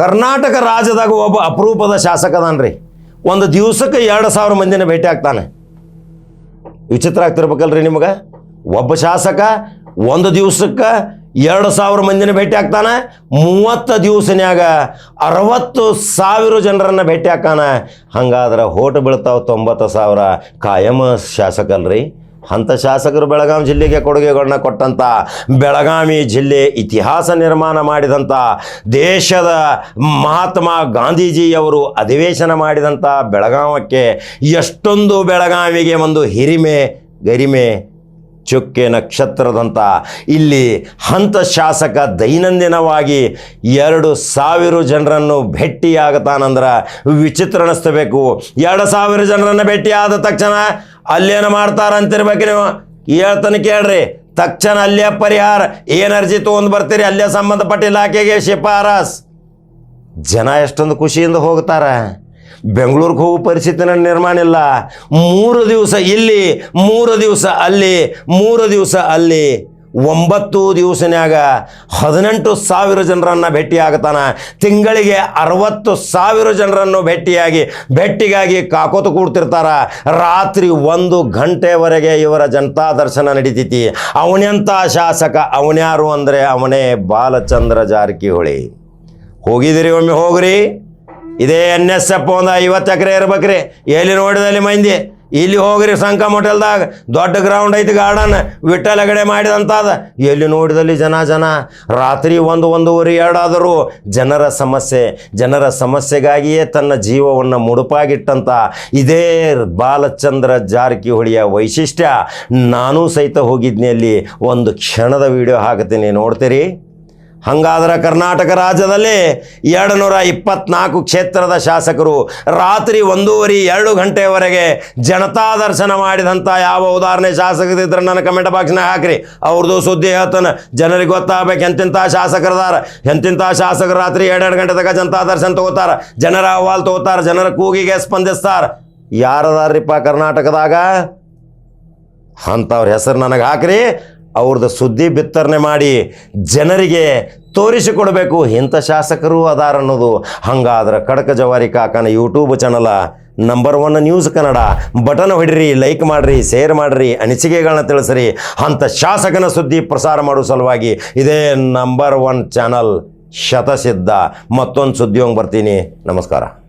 ಕರ್ನಾಟಕ ರಾಜ್ಯದಾಗ ಒಬ್ಬ ಅಪರೂಪದ ಶಾಸಕ ಅದಾನ್ರಿ. ಒಂದು ದಿವಸಕ್ಕೆ ಎರಡು ಸಾವಿರ ಮಂದಿನ ಭೇಟಿ ಆಗ್ತಾನೆ. ವಿಚಿತ್ರ ಆಗ್ತಿರ್ಬೇಕಲ್ರಿ ನಿಮಗೆ? ಒಬ್ಬ ಶಾಸಕ ಒಂದು ದಿವಸಕ್ಕೆ ಎರಡು ಸಾವಿರ ಮಂದಿನ ಭೇಟಿ ಆಗ್ತಾನೆ. ಮೂವತ್ತು ದಿವಸನ್ಯಾಗ ಅರವತ್ತು ಸಾವಿರ ಜನರನ್ನ ಭೇಟಿ ಹಾಕಾನ ಹಂಗಾದ್ರೆ ಹೋಟ ಬೀಳ್ತಾವ ತೊಂಬತ್ತು ಸಾವಿರ ಕಾಯಂ ಶಾಸಕಲ್ರಿ. ಅಂಥ ಶಾಸಕರು ಬೆಳಗಾವಿ ಜಿಲ್ಲೆಗೆ ಕೊಡುಗೆಗಳನ್ನ ಕೊಟ್ಟಂಥ ಬೆಳಗಾವಿ ಜಿಲ್ಲೆ ಇತಿಹಾಸ ನಿರ್ಮಾಣ ಮಾಡಿದಂಥ ದೇಶದ ಮಹಾತ್ಮ ಗಾಂಧೀಜಿಯವರು ಅಧಿವೇಶನ ಮಾಡಿದಂಥ ಬೆಳಗಾವಕ್ಕೆ ಎಷ್ಟೊಂದು ಬೆಳಗಾವಿಗೆ ಒಂದು ಹಿರಿಮೆ, ಗರಿಮೆ ಚುಕ್ಕೆ ನಕ್ಷತ್ರದಂಥ ಇಲ್ಲಿ ಹಂತ ಶಾಸಕ ದೈನಂದಿನವಾಗಿ ಎರಡು ಸಾವಿರ ಜನರನ್ನು ಭೇಟಿಯಾಗತಾನಂದ್ರೆ ವಿಚಿತ್ರ ಅನ್ನಿಸ್ತಬೇಕು ಎರಡು ಸಾವಿರ ಜನರನ್ನು ಭೇಟಿ ಆದ ತಕ್ಷಣ ಅಲ್ಲೇನು ಮಾಡ್ತಾರ ಅಂತಿರ್ಬೇಕು ನೀವು? ಹೇಳ್ತಾನೆ ಕೇಳ್ರಿ. ತಕ್ಷಣ ಅಲ್ಲೇ ಪರಿಹಾರ. ಎನರ್ಜಿ ತೊಗೊಂಡು ಬರ್ತೀರಿ? ಅಲ್ಲೇ ಸಂಬಂಧಪಟ್ಟ ಇಲಾಖೆಗೆ ಶಿಫಾರಸ್. ಜನ ಎಷ್ಟೊಂದು ಖುಷಿಯಿಂದ ಹೋಗ್ತಾರೆ. ಬೆಂಗಳೂರಿಗೆ ಹೋಗೋ ಪರಿಸ್ಥಿತಿನ ನಿರ್ಮಾಣ ಇಲ್ಲ. ಮೂರು ದಿವಸ ಇಲ್ಲಿ, ಮೂರು ದಿವಸ ಅಲ್ಲಿ, ಮೂರು ದಿವಸ ಅಲ್ಲಿ. ಒಂಬತ್ತು ದಿವಸನಾಗ ಹದಿನೆಂಟು ಸಾವಿರ ಜನರನ್ನು ಭೇಟಿಯಾಗತಾನ ತಿಂಗಳಿಗೆ ಅರವತ್ತು ಸಾವಿರ ಜನರನ್ನು ಭೇಟಿಯಾಗಿ, ಭೇಟಿಗಾಗಿ ಕಾಕೋತು ಕೂಡ್ತಿರ್ತಾರ. ರಾತ್ರಿ ಒಂದು ಗಂಟೆವರೆಗೆ ಇವರ ಜನತಾ ದರ್ಶನ ನಡೀತೈತಿ. ಅವನೆಂಥ ಶಾಸಕ, ಅವನ್ಯಾರು ಅಂದರೆ ಅವನೇ ಬಾಲಚಂದ್ರ ಜಾರಕಿಹೊಳಿ. ಹೋಗಿದಿರಿ ಒಮ್ಮೆ ಹೋಗ್ರಿ. ಇದೇ ಎನ್ ಎಸ್ ಎಫ್ ಒಂದು ಐವತ್ತು ಎಕರೆ ಇರ್ಬೇಕ್ರಿ. ಎಲ್ಲಿ ನೋಡಿದಲ್ಲಿ ಮಂದಿ, ಇಲ್ಲಿ ಹೋಗ್ರಿ ಸಂಕಮ್ ಹೋಟೆಲ್ದಾಗ ದೊಡ್ಡ ಗ್ರೌಂಡ್ ಐತಿ ಗಾರ್ಡನ್ ವಿಠಲ್ ಮಾಡಿದಂತ ಮಾಡಿದಂಥದ್ದು ಎಲ್ಲಿ ನೋಡಿದಲ್ಲಿ ಜನ ಜನ. ರಾತ್ರಿ ಒಂದು ಒಂದೂವರೆ ಎರಡಾದರೂ ಜನರ ಸಮಸ್ಯೆ, ಜನರ ಸಮಸ್ಯೆಗಾಗಿಯೇ ತನ್ನ ಜೀವವನ್ನು ಮುಡುಪಾಗಿಟ್ಟಂಥ ಇದೇ ಬಾಲಚಂದ್ರ ಜಾರಕಿಹೊಳಿಯ ವೈಶಿಷ್ಟ್ಯ. ನಾನೂ ಸಹಿತ ಹೋಗಿದ್ನಿ ಅಲ್ಲಿ. ಒಂದು ಕ್ಷಣದ ವಿಡಿಯೋ ಹಾಕ್ತೀನಿ ನೋಡ್ತೀರಿ? ಹಂಗಾದ್ರೆ ಕರ್ನಾಟಕ ರಾಜ್ಯದಲ್ಲಿ ಎರಡು ನೂರ ಇಪ್ಪತ್ನಾಲ್ಕು ಕ್ಷೇತ್ರದ ಶಾಸಕರು ರಾತ್ರಿ ಒಂದೂವರೆ ಎರಡು ಗಂಟೆವರೆಗೆ ಜನತಾ ದರ್ಶನ ಮಾಡಿದಂಥ ಯಾವ ಉದಾಹರಣೆ ಶಾಸಕರಿದ್ರೆ ನನ್ನ ಕಮೆಂಟ್ ಬಾಕ್ಸ್ನಾಗ ಹಾಕ್ರಿ. ಅವ್ರದ್ದು ಸುದ್ದಿ ಹೇಳ್ತಾನೆ, ಜನರಿಗೆ ಗೊತ್ತಾಗಬೇಕು ಎಂತಿಂಥ ಶಾಸಕರದಾರ? ಎಂತಿಂಥ ಶಾಸಕರು ರಾತ್ರಿ ಎರಡೆರಡು ಗಂಟೆ ತನಕ ಜನತಾ ದರ್ಶನ ತಗೋತಾರ? ಜನರ ಅಹವಾಲ್ ತಗೋತಾರ? ಜನರ ಕೂಗಿಗೆ ಸ್ಪಂದಿಸ್ತಾರ? ಯಾರದಾರ್ರಿಪ್ಪ ಕರ್ನಾಟಕದಾಗ? ಅಂಥವ್ರ ಹೆಸರು ನನಗೆ ಹಾಕ್ರಿ. ಅವ್ರದ್ದು ಸುದ್ದಿ ಬಿತ್ತರಣೆ ಮಾಡಿ ಜನರಿಗೆ ತೋರಿಸಿಕೊಡಬೇಕು. ಇಂಥ ಶಾಸಕರು ಅದಾರ ಅನ್ನೋದು. ಹಂಗಾದ್ರೆ ಕಡಕ ಜವಾರಿ ಕಾಕನ YouTube channel number one news Kannada. Button ಹೊಡಿರಿ like ಮಾಡಿರಿ ಶೇರ್ ಮಾಡಿರಿ ಅನಿಸಿಕೆಗಳನ್ನ ತಿಳಿಸ್ರಿ. ಅಂಥ ಶಾಸಕನ ಸುದ್ದಿ ಪ್ರಸಾರ ಮಾಡೋ ಸಲುವಾಗಿ ಇದೇ ನಂಬರ್ ಒನ್ ಚಾನಲ್ ಶತಸಿದ್ಧ. ಮತ್ತೊಂದು ಸುದ್ದಿಯೊಂಗೆ ಬರ್ತೀನಿ. ನಮಸ್ಕಾರ.